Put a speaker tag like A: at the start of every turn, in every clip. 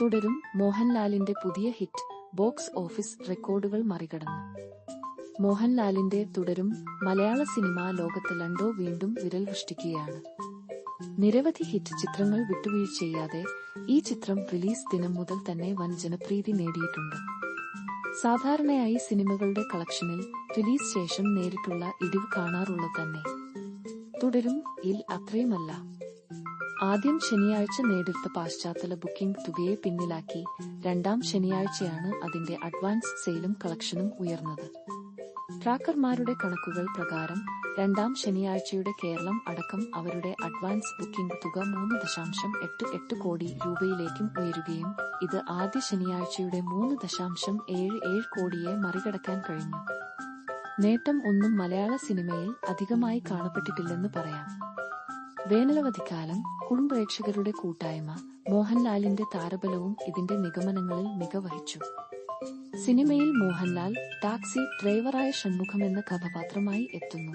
A: തുടരും മോഹൻലാലിന്റെ പുതിയ ഹിറ്റ് ബോക്സ് ഓഫീസ് റെക്കോർഡുകൾ മറികടന്നു. മോഹൻലാലിന്റെ തുടരും മലയാള സിനിമാ ലോകത്ത് ലണ്ടോ വീണ്ടും വിരൽ സൃഷ്ടിക്കുകയാണ് നിരവധി ഹിറ്റ് ചിത്രങ്ങൾ വിട്ടുവീഴ്ചയ്യാതെ ഈ ചിത്രം റിലീസ് ദിനം മുതൽ തന്നെ വൻ ജനപ്രീതി നേടിയിട്ടുണ്ട്. സാധാരണയായി സിനിമകളുടെ കളക്ഷനിൽ റിലീസ് ശേഷം നേരിട്ടുള്ള ഇടിവ് കാണാറുള്ളത് തന്നെ. തുടരും ഇൽ അത്രയുമല്ല. ആദ്യം ശനിയാഴ്ച നേടിത്ത പാശ്ചാത്തല ബുക്കിംഗ് തുകയെ പിന്നിലാക്കി രണ്ടാം ശനിയാഴ്ചയാണ് അതിന്റെ അഡ്വാൻസ് സെയിലും കളക്ഷനും ഉയർന്നത്. ട്രാക്കർമാരുടെ കണക്കുകൾ പ്രകാരം രണ്ടാം ശനിയാഴ്ചയുടെ കേരളം അടക്കം അവരുടെ അഡ്വാൻസ് ബുക്കിംഗ് തുക മൂന്ന് ദശാംശം എട്ട് എട്ട് കോടി രൂപയിലേക്കും ഉയരുകയും ഇത് ആദ്യ ശനിയാഴ്ചയുടെ മൂന്ന് ദശാംശം ഏഴ് ഏഴ് കോടിയെ മറികടക്കാൻ കഴിഞ്ഞു. നേട്ടം ഒന്നും മലയാള സിനിമയിൽ അധികമായി കാണപ്പെട്ടിട്ടില്ലെന്ന് പറയാം. വേനലവധിക്കാലം കുടുംബപ്രേക്ഷകരുടെ കൂട്ടായ്മ മോഹൻലാലിന്റെ താരബലവും ഇതിന്റെ നിഗമനങ്ങളിൽ മികവഹിച്ചു. സിനിമയിൽ മോഹൻലാൽ ടാക്സി ഡ്രൈവറായ ഷൺമുഖം എന്ന കഥാപാത്രമായി എത്തുന്നു.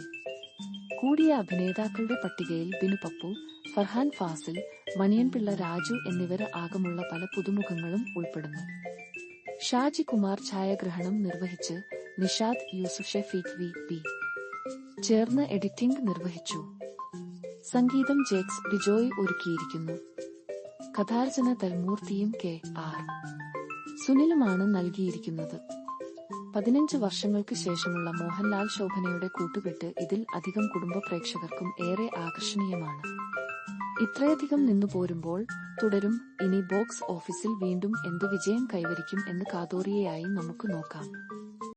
A: കൂടിയ അഭിനേതാക്കളുടെ പട്ടികയിൽ ബിനു പപ്പു ഫർഹാൻ ഫാസിൽ മണിയൻപിള്ള രാജു എന്നിവർ ആകമുള്ള പല പുതുമുഖങ്ങളും ഉൾപ്പെടുന്നു. ഷാജി കുമാർ ഛായാഗ്രഹണം നിർവഹിച്ച് നിഷാദ് യൂസുഫ് ഷെഫീഖ് വി പി. ചേർന്ന് എഡിറ്റിംഗ് നിർവഹിച്ചു. സംഗീതം ജേക്സ് ബിജോയ് ഒരുക്കിയിരിക്കുന്നു. കഥാർജന തൽമൂർത്തിയും കെ ആർ. സുനിലുമാണ് നൽകിയിരിക്കുന്നത്. പതിനഞ്ച് വർഷങ്ങൾക്ക് ശേഷമുള്ള മോഹൻലാൽ ശോഭനയുടെ കൂട്ടുകെട്ട് ഇതിൽ അധികം കുടുംബ പ്രേക്ഷകർക്കും ഏറെ ആകർഷണീയമാണ്. ഇത്രയധികം നിന്നു പോരുമ്പോൾ തുടരും ഇനി ബോക്സ് ഓഫീസിൽ വീണ്ടും എന്ത് വിജയം കൈവരിക്കും എന്ന് കാതോറിയയായി നമുക്ക് നോക്കാം.